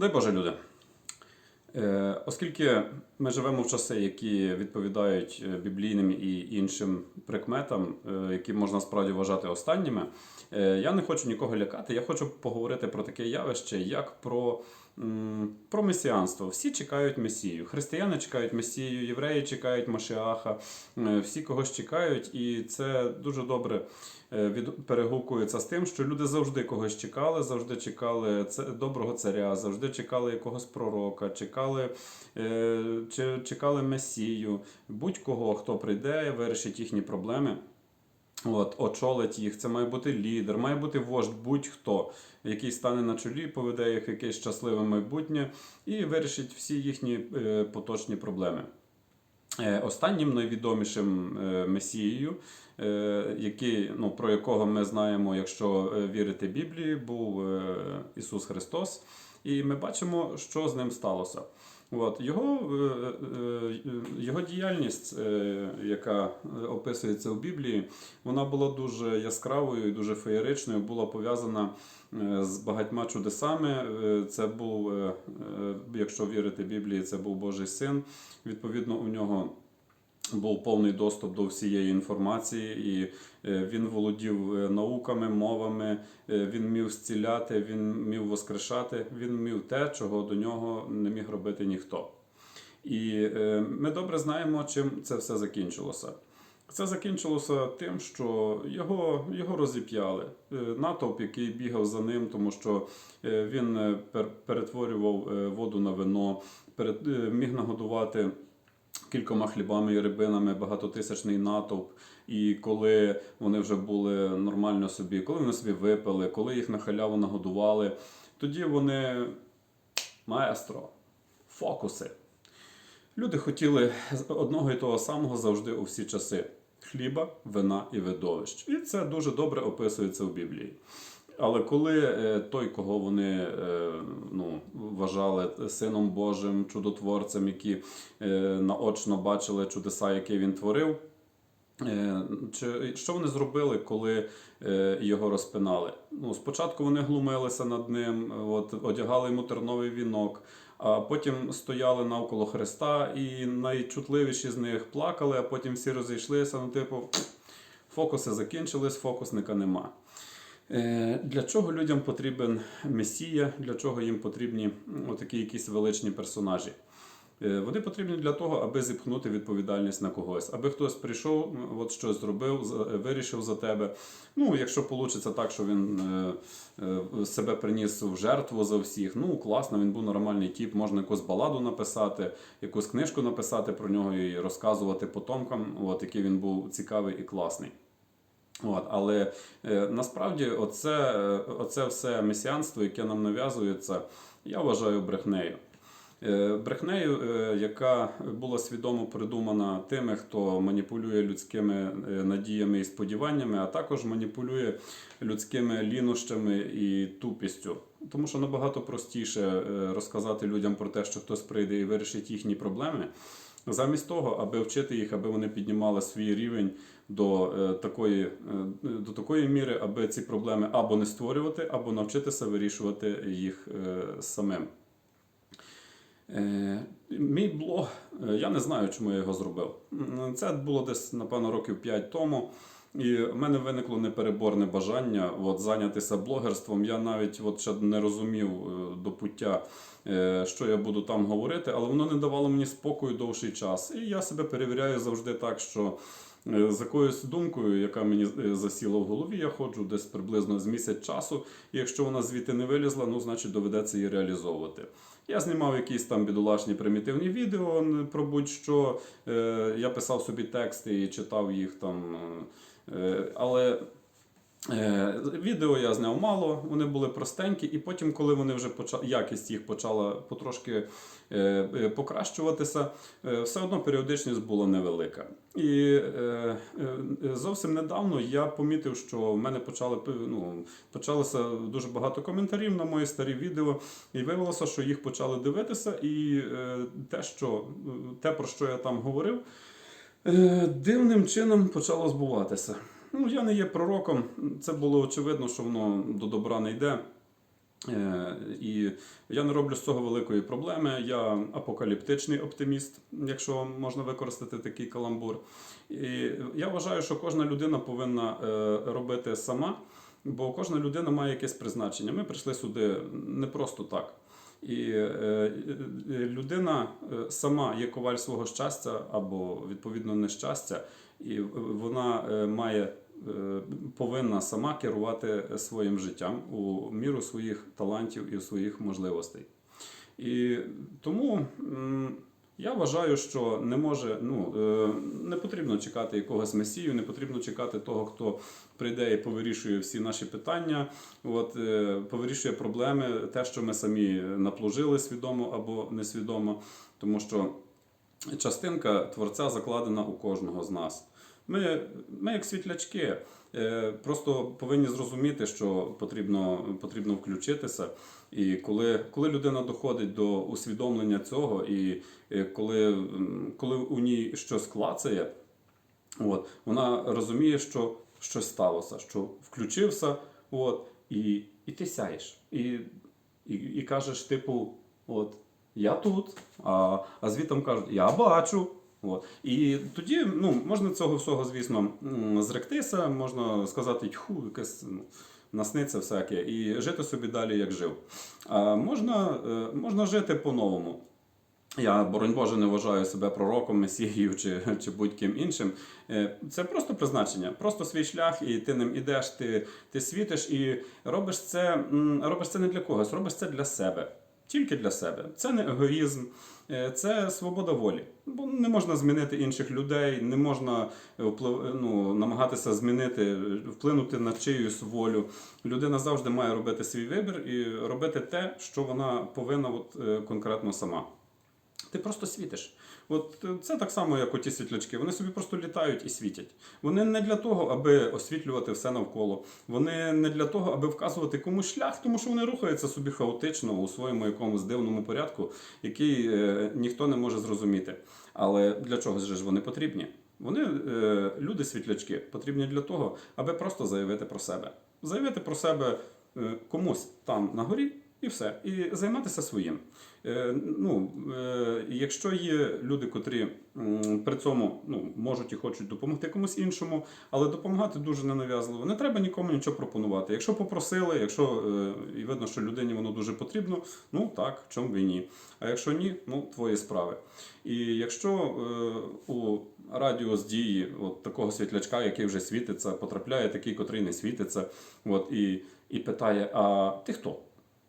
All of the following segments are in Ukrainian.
Дай Боже, люди. Е, Оскільки ми живемо в часи, які відповідають е, біблійним і іншим прикметам, е, які можна справді вважати останніми, я не хочу нікого лякати. Я хочу поговорити про таке явище, як про, про месіанство. Всі чекають Месію. Християни чекають Месію, євреї чекають Машіаха, е, всі когось чекають, і це дуже добре е, перегукується з тим, що люди завжди когось чекали, завжди чекали доброго царя, завжди чекали якогось пророка, чекали, е, чекали Месію, будь-кого, хто прийде, вирішить їхні проблеми. От, очолить їх, це має бути лідер, має бути вождь будь-хто, який стане на чолі, поведе їх якесь щасливе майбутнє і вирішить всі їхні е, поточні проблеми. Е, Останнім найвідомішим е, месією, е, який, ну, про якого ми знаємо, якщо е, вірити Біблії, був е, Ісус Христос. І ми бачимо, що з ним сталося. От, його, е, е, його діяльність, е, яка е, описується у Біблії, вона була дуже яскравою і дуже феєричною, була пов'язана е, з багатьма чудесами. Е, Це був, е, е, якщо вірити Біблії, це був Божий син. Відповідно, у нього був повний доступ до всієї інформації, і е, він володів е, науками, мовами, е, він вмів зціляти, він вмів воскрешати, він вмів те, чого до нього не міг робити ніхто. І ми добре знаємо, чим це все закінчилося. Це закінчилося тим, що його, його розіп'яли. Натовп, який бігав за ним, тому що він перетворював воду на вино, міг нагодувати кількома хлібами і рибинами багатотисячний натовп. І коли вони вже були нормально собі, коли вони собі випили, коли їх на халяву нагодували, тоді вони маестро, фокуси. Люди хотіли одного і того самого завжди у всі часи: хліба, вина і видовищ. І це дуже добре описується в Біблії. Але коли е, той, кого вони е, ну, вважали сином Божим, чудотворцем, які е, наочно бачили чудеса, які він творив, Чи що вони зробили, коли його розпинали? Ну, спочатку вони глумилися над ним, от, одягали йому терновий вінок, а потім стояли навколо Христа, і найчутливіші з них плакали, а потім всі розійшлися. Ну, типу, фокуси закінчились, фокусника нема. Е, Для чого людям потрібен месія? Для чого їм потрібні отакі якісь величні персонажі? Е, Вони потрібні для того, аби зіпхнути відповідальність на когось, аби хтось прийшов, от щось зробив, вирішив за тебе. Ну, якщо вийде так, що він е, е, себе приніс в жертву за всіх, ну класно, він був нормальний тіп, можна якусь баладу написати, якусь книжку написати про нього і розказувати потомкам, от, який він був цікавий і класний. От, але е, насправді оце, е, оце все месіанство, яке нам нав'язується, я вважаю брехнею. Е, Брехнею, е, яка була свідомо придумана тими, хто маніпулює людськими е, надіями і сподіваннями, а також маніпулює людськими лінощами і тупістю. Тому що набагато простіше е, розказати людям про те, що хтось прийде і вирішить їхні проблеми, замість того, аби вчити їх, аби вони піднімали свій рівень до е, такої, е, до такої міри, аби ці проблеми або не створювати, або навчитися вирішувати їх е, самим. Мій блог, я не знаю, чому я його зробив. Це було десь, напевно, років 5 тому. І в мене виникло непереборне бажання от, зайнятися блогерством. Я навіть от, ще не розумів до пуття, що я буду там говорити, але воно не давало мені спокою довший час. І я себе перевіряю завжди так, що е, з якоюсь думкою, яка мені е, засіла в голові, я ходжу десь приблизно з місяць часу. І якщо вона звідти не вилізла, ну значить доведеться її реалізовувати. Я знімав якісь там бідолашні примітивні відео про будь-що. Е, Я писав собі тексти і читав їх там. е, Але е, відео я зняв мало, вони були простенькі, і потім, коли вони вже почали, якість їх почала потрошки е, е, покращуватися, е, все одно періодичність була невелика. І е, е, зовсім недавно я помітив, що в мене почали ну, почалося дуже багато коментарів на мої старі відео, і виявилося, що їх почали дивитися, і е, те, що, те, про що я там говорив, е, дивним чином почало збуватися. Ну, я не є пророком, це було очевидно, що воно до добра не йде. Е, І я не роблю з цього великої проблеми. Я апокаліптичний оптиміст, якщо можна використати такий каламбур. І я вважаю, що кожна людина повинна е, робити сама, бо кожна людина має якесь призначення. Ми прийшли сюди не просто так. І е, людина сама є коваль свого щастя або відповідно нещастя, і вона е, має е, повинна сама керувати своїм життям у міру своїх талантів і своїх можливостей. І тому я вважаю, що не може, ну е, не потрібно чекати якогось месію, не потрібно чекати того, хто прийде і повирішує всі наші питання, от е, повирішує проблеми, те, що ми самі наплужили свідомо або несвідомо, тому що частинка творця закладена у кожного з нас. Ми, ми як світлячки, е, просто повинні зрозуміти, що потрібно, потрібно включитися. І коли, коли людина доходить до усвідомлення цього, і е, коли, коли у ній щось клацає, от, вона розуміє, що щось сталося, що включився, от, і, і ти сяєш. І, і, і кажеш, типу, от, я тут, а, а звітом кажуть, я бачу. От. І тоді ну, можна цього всього, звісно, зректися, можна сказати, тьху, якесь ну, насниться всяке, і жити собі далі, як жив. А можна, е, можна жити по-новому. Я, боронь Боже, не вважаю себе пророком, месією чи, чи будь-ким іншим. Е, Це просто призначення, просто свій шлях, і ти ним ідеш, ти, ти світиш і робиш це, робиш це не для когось, робиш це для себе. Тільки для себе. Це не егоїзм, це свобода волі. Бо не можна змінити інших людей, не можна е, вплив- ну, намагатися змінити, е, вплинути на чиюсь волю. Людина завжди має робити свій вибір і робити те, що вона повинна от, е, конкретно сама. Ти просто світиш. От е, це так само, як оті світлячки. Вони собі просто літають і світять. Вони не для того, аби освітлювати все навколо. Вони не для того, аби вказувати комусь шлях, тому що вони рухаються собі хаотично у своєму якомусь дивному порядку, який е, ніхто не може зрозуміти. Але для чогось же ж вони потрібні? Вони, е, люди світлячки, потрібні для того, аби просто заявити про себе. Заявити про себе е, комусь там на горі і все. І займатися своїм. Е, ну, е, якщо є люди, котрі м, при цьому ну, можуть і хочуть допомогти комусь іншому, але допомагати дуже ненав'язливо. Не треба нікому нічого пропонувати. Якщо попросили, якщо е, і видно, що людині воно дуже потрібно, ну так, в чому б і ні. А якщо ні, ну твої справи. І якщо е, у радіус дії от такого світлячка, який вже світиться, потрапляє такий, котрий не світиться, от, і, і питає: А ти хто?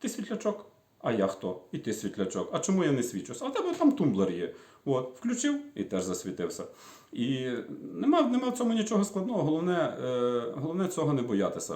Ти світлячок? А я хто? І ти світлячок. А чому я не свічусь? А в тебе там тумблер є. От, включив і теж засвітився. І нема, нема в цьому нічого складного. Головне, е, головне цього не боятися.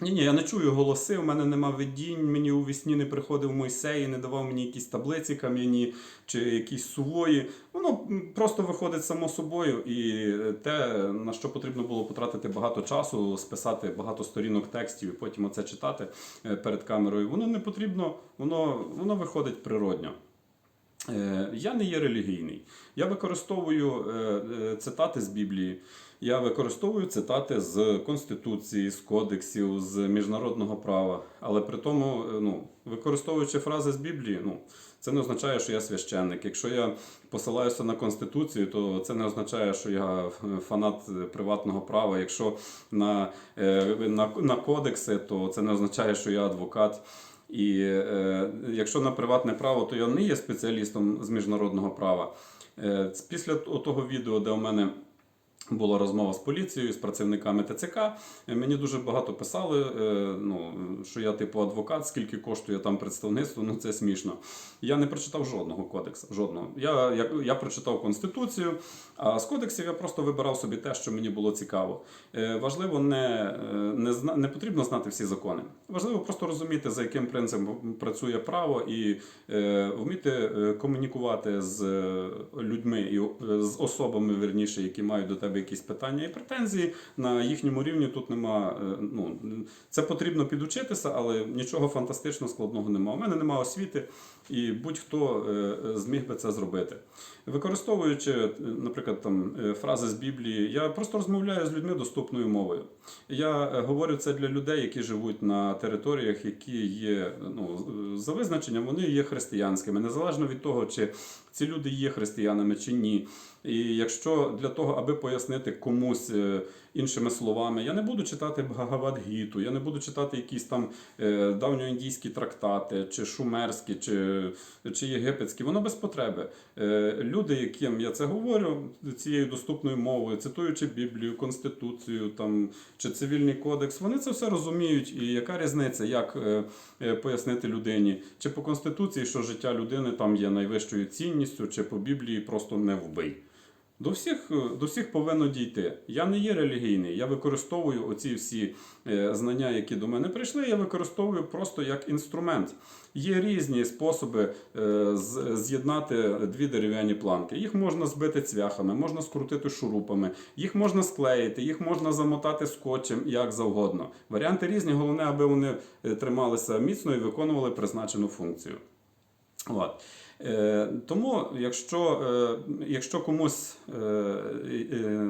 Ні, ні, я не чую голоси, у мене нема видінь, мені у вісні не приходив Мойсей не давав мені якісь таблиці кам'яні чи якісь сувої. Воно просто виходить само собою, і те, на що потрібно було потратити багато часу, списати багато сторінок текстів і потім оце читати е, перед камерою, воно не потрібно, воно, воно виходить природньо. Е, Я не є релігійний. Я використовую е, е, цитати з Біблії. Я використовую цитати з Конституції, з кодексів, з міжнародного права. Але при тому, ну, використовуючи фрази з Біблії, ну, це не означає, що я священник. Якщо я посилаюся на Конституцію, то це не означає, що я фанат приватного права. Якщо на, на, на кодекси, то це не означає, що я адвокат. І е, якщо на приватне право, то я не є спеціалістом з міжнародного права. Е, після того відео, де у мене була розмова з поліцією, з працівниками ТЦК. Мені дуже багато писали, е, ну, що я типу адвокат, скільки коштує там представництво, ну це смішно. Я не прочитав жодного кодексу. Жодного. Я, я, я прочитав Конституцію, а з кодексів я просто вибирав собі те, що мені було цікаво. Е, Важливо не, е, не, не потрібно знати всі закони. Важливо просто розуміти, за яким принципом працює право, і е, вміти комунікувати з людьми і з особами, верніше, які мають до тебе якісь питання і претензії. На їхньому рівні тут нема. е, Ну, це потрібно підучитися, але нічого фантастично складного немає. У мене немає освіти, і будь-хто е, зміг би це зробити. Використовуючи, е, наприклад, там фрази з Біблії, я просто розмовляю з людьми доступною мовою. Я говорю це для людей, які живуть на територіях, які є ну, за визначенням, вони є християнськими, незалежно від того, чи ці люди є християнами чи ні. І якщо для того, аби пояснити комусь е, іншими словами, я не буду читати Бхагавад-гіту, я не буду читати якісь там е, давньоіндійські трактати, чи шумерські, чи, чи єгипетські, воно без потреби. Е, Люди, яким я це говорю цією доступною мовою, цитуючи Біблію, Конституцію там, чи цивільний кодекс, вони це все розуміють. І яка різниця, як е, пояснити людині, чи по Конституції, що життя людини там є найвищою цінністю, чи по Біблії просто не вбий. До всіх, е, до всіх повинно дійти. Я не є релігійний, я використовую оці всі е, знання, які до мене прийшли, я використовую просто як інструмент. Є різні способи е, з'єднати дві дерев'яні планки. Їх можна збити цвяхами, можна скрутити шурупами, їх можна склеїти, їх можна замотати скотчем, як завгодно. Варіанти різні, головне, аби вони трималися міцно і виконували призначену функцію. От. Е, тому, якщо, е, якщо комусь, е,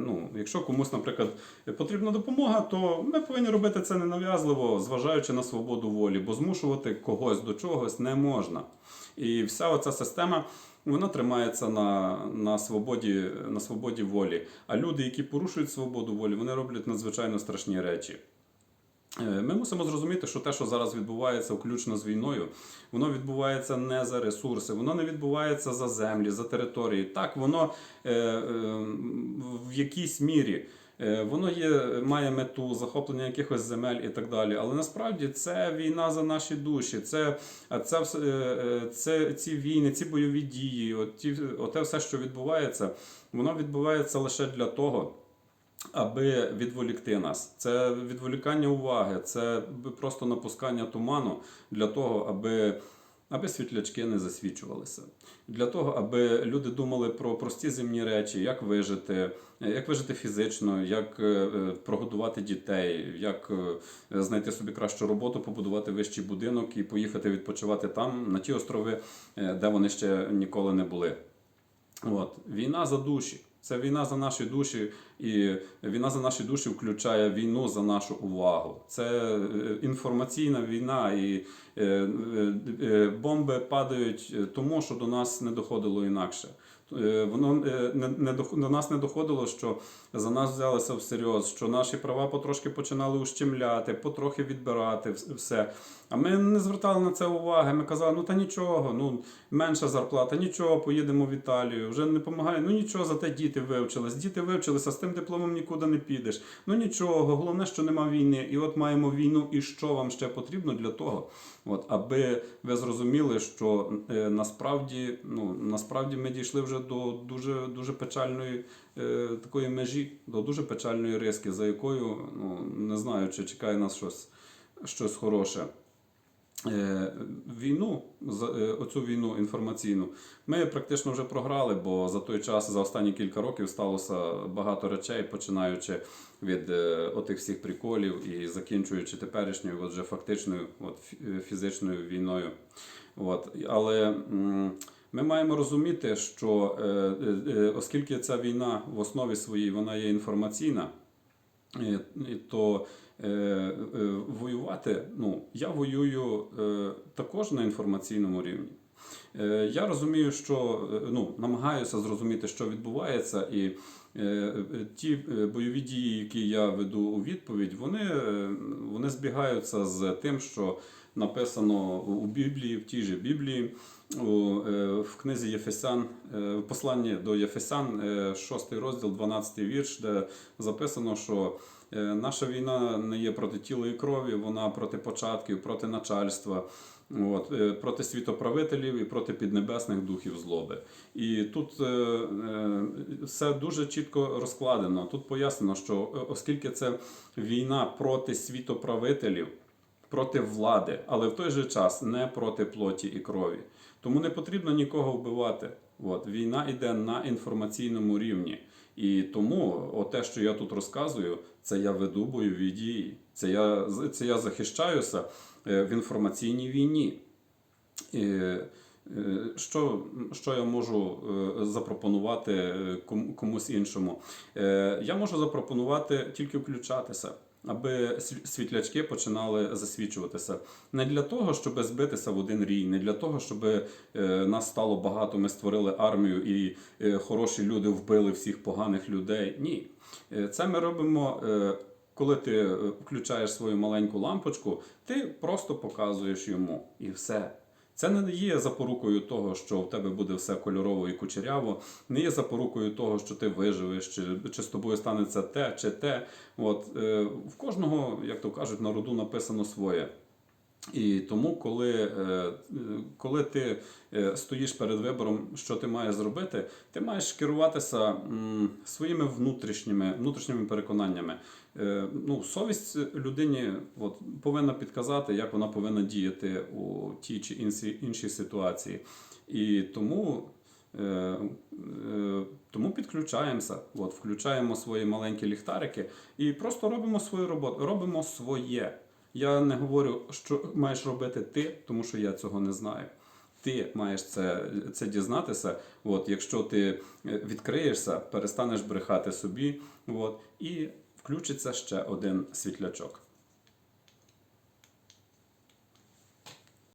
ну, якщо комусь, наприклад, потрібна допомога, то ми повинні робити це ненав'язливо, зважаючи на свободу волі, бо змушувати когось до чогось не можна. І вся оця система. Вона тримається на, на, свободі, на свободі волі. А люди, які порушують свободу волі, вони роблять надзвичайно страшні речі. Е, Ми мусимо зрозуміти, що те, що зараз відбувається, включно з війною, воно відбувається не за ресурси, воно не відбувається за землі, за території. Так, воно е, е, в якійсь мірі. е, Воно є, має мету захоплення якихось земель і так далі. Але насправді це війна за наші душі. Це, це, е, це ці війни, ці бойові дії, от ті, оте все, що відбувається, воно відбувається лише для того, аби відволікти нас. Це відволікання уваги, це просто напускання туману для того, аби, аби світлячки не засвічувалися. Для того, аби люди думали про прості земні речі, як вижити, як вижити фізично, як е, е, прогодувати дітей, як е, знайти собі кращу роботу, побудувати вищий будинок і поїхати відпочивати там, на ті острови, де вони ще ніколи не були. От. Війна за душі. Це війна за наші душі, і війна за наші душі включає війну за нашу увагу. Це е, інформаційна війна, і е, е, бомби падають тому, що до нас не доходило інакше. Е, Воно е, не, дох- до нас не доходило, що за нас взялися всерйоз, що наші права потрошки починали ущемляти, потрохи відбирати все. А ми не звертали на це уваги. Ми казали, ну та нічого, ну менша зарплата, нічого, поїдемо в Італію, вже не допомагає. Ну нічого, зате діти вивчились. Діти вивчилися, з тим дипломом нікуди не підеш. Ну нічого, головне, що нема війни. І от маємо війну, і що вам ще потрібно для того, от, аби ви зрозуміли, що е, насправді, ну, насправді ми дійшли вже до дуже, дуже печальної е, такої межі, до дуже печальної риски, за якою ну, не знаю, чи чекає нас щось, щось хороше. Е, Війну, е, оцю війну інформаційну, ми практично вже програли, бо за той час, за останні кілька років, сталося багато речей, починаючи від е, отих всіх приколів і закінчуючи теперішньою, от вже фактичною от, фізичною війною. От. Але ми маємо розуміти, що оскільки ця війна в основі своїй вона є інформаційна, то воювати, ну, я воюю е, також на інформаційному рівні. Е, Я розумію, що е, ну, намагаюся зрозуміти, що відбувається, і е, е, ті е, бойові дії, які я веду у відповідь, вони, е, вони збігаються з тим, що написано у Біблії, в тій же Біблії, у, е, в книзі Єфесян, е, в посланні до Єфесян, 6 розділ, 12 вірш, де записано, що е, наша війна не є проти тіла і крові, вона проти початків, проти начальства. От, е, проти світоправителів і проти піднебесних духів злоби. І тут е, е, все дуже чітко розкладено. Тут пояснено, що е, оскільки це війна проти світоправителів, проти влади, але в той же час не проти плоті і крові. Тому не потрібно нікого вбивати. От, війна йде на інформаційному рівні. І тому те, що я тут розказую, це я веду бойові дії. Це я, це я захищаюся е, в інформаційній війні. І, е, що, що я можу е, запропонувати е, комусь іншому? Е, Я можу запропонувати тільки включатися, аби сві- світлячки починали засвічуватися. Не для того, щоб збитися в один рій, не для того, щоб е, нас стало багато, ми створили армію і е, хороші люди вбили всіх поганих людей. Ні. Е, Це ми робимо. Коли ти включаєш свою маленьку лампочку, ти просто показуєш йому і все. Це не є запорукою того, що в тебе буде все кольорово і кучеряво, не є запорукою того, що ти виживеш, чи, чи з тобою станеться те чи те. От, е, в кожного, як то кажуть, на роду написано своє. І тому, коли, е, е, коли ти е, стоїш перед вибором, що ти маєш зробити, ти маєш керуватися своїми внутрішніми, внутрішніми переконаннями. Е, Ну, совість людині от, повинна підказати, як вона повинна діяти у тій чи іншій, іншій ситуації. І тому. е, е, Тому підключаємося, от, включаємо свої маленькі ліхтарики і просто робимо свою роботу, робимо своє. Я не говорю, що маєш робити ти, тому що я цього не знаю. Ти маєш це, це дізнатися. От, якщо ти відкриєшся, перестанеш брехати собі, от, і включиться ще один світлячок.